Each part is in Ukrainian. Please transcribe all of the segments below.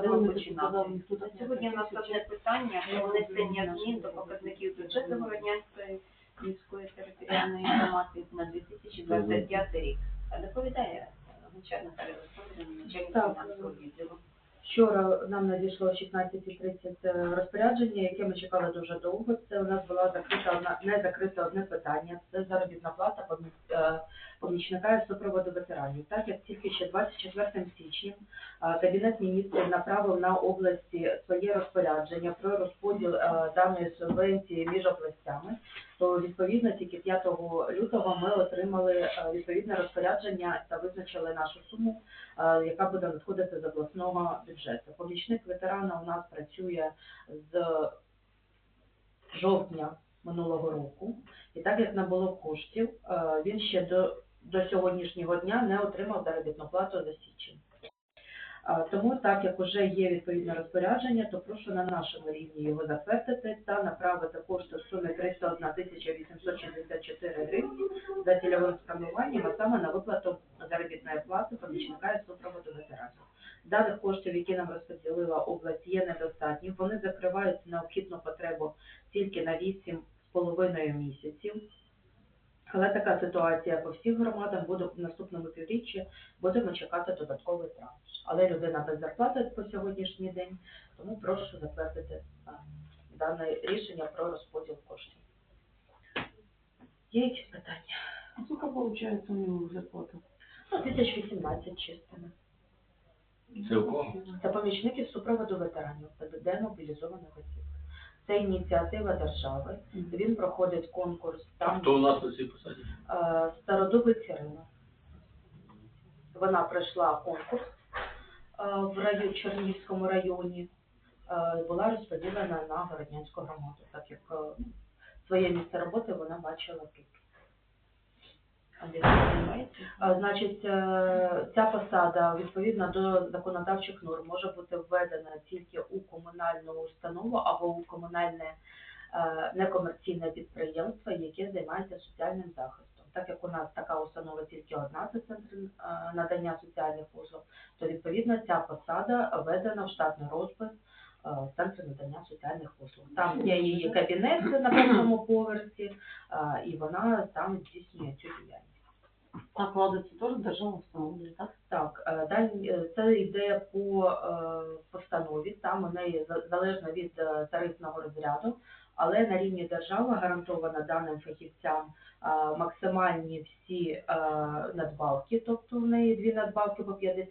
будемо починати. Сьогодні у нас одне питання про внесення змін до показників бюджету Городнянської міської територіальної громади на 2025 рік. А доповідає начальник Наталія Олександрівна, начальник фінансового відділу. Вчора нам надійшло 16.30 розпорядження, яке ми чекали дуже довго. Це у нас була закрита одна не закрите одне питання. Це заробітна плата е, помічника і супроводу ветеранів. Так як тільки ще 24 січня е, кабінет міністрів направив на області своє розпорядження про розподіл е, даної субвенції між областями, то відповідно тільки 5 лютого ми отримали е, відповідне розпорядження та визначили нашу суму е, яка буде надходити з обласного бюджету. Помічник ветерана у нас працює з жовтня минулого року, і так як не було коштів, е, він ще до, до сьогоднішнього дня не отримав заробітну плату за січень. Тому, так як вже є відповідне розпорядження, то прошу на нашому рівні його затвердити та направити кошти в сумі 301 тисяча 864 гривні за цільовим спрямуванням, а саме на виплату заробітної плати помічника і супроводу ветеранів. Даних коштів, які нам розподілила область, є недостатні. Вони закривають необхідну потребу тільки на 8,5 місяців. Але така ситуація по всіх громадам буде в наступному півріччі, будемо чекати додатковий транш. Але людина без зарплати по сьогоднішній день, тому прошу затвердити дане рішення про розподіл коштів. Є якісь питання? А сколько получается у него зарплата? Ну, 1018 чистими. Це у кого? Це помічники з супроводу ветеранів ПДД мобілізованих осіб. Це ініціатива держави. Він проходить конкурс А там хто у нас на цій посаді? е, Стародубець Ірина. Вона пройшла конкурс е, в раю, Чернігівському районі, е, була розподілена на Городнянську громаду, так як е, своє місце роботи вона бачила тут. Значить, е, ця посада відповідно до законодавчих норм може бути введена тільки у комунальну установу або у комунальне е, некомерційне підприємство, яке займається соціальним захистом. Так як у нас така установа тільки одна, це центр е, надання соціальних послуг, то відповідно ця посада введена в штатний розпис е, надання соціальних послуг. Там є її кабінет на першому поверсі, е, і вона там здійснює цю діяльність. Так, влада, це теж держава встановлює, так? Так, е, далі е, це йде по постанові, там у неї залежно від тарифного розряду, але на рівні держави гарантовано даним фахівцям максимальні всі надбавки, тобто в неї дві надбавки по 50%,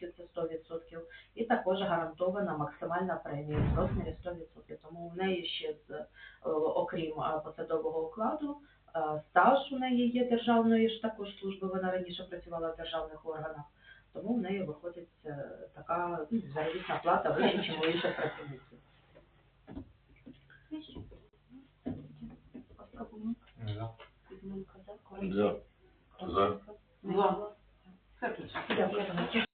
це 100%, і також гарантована максимальна премія в розмірі 100%. Тому в неї ще з е, окрім посадового окладу Е, Стаж у неї є державної ж також служби, вона раніше працювала в державних органах, тому в неї виходить е, така ну, заробітна плата вища, ніж у інших працівників. 不是，不是，不，再不讲了。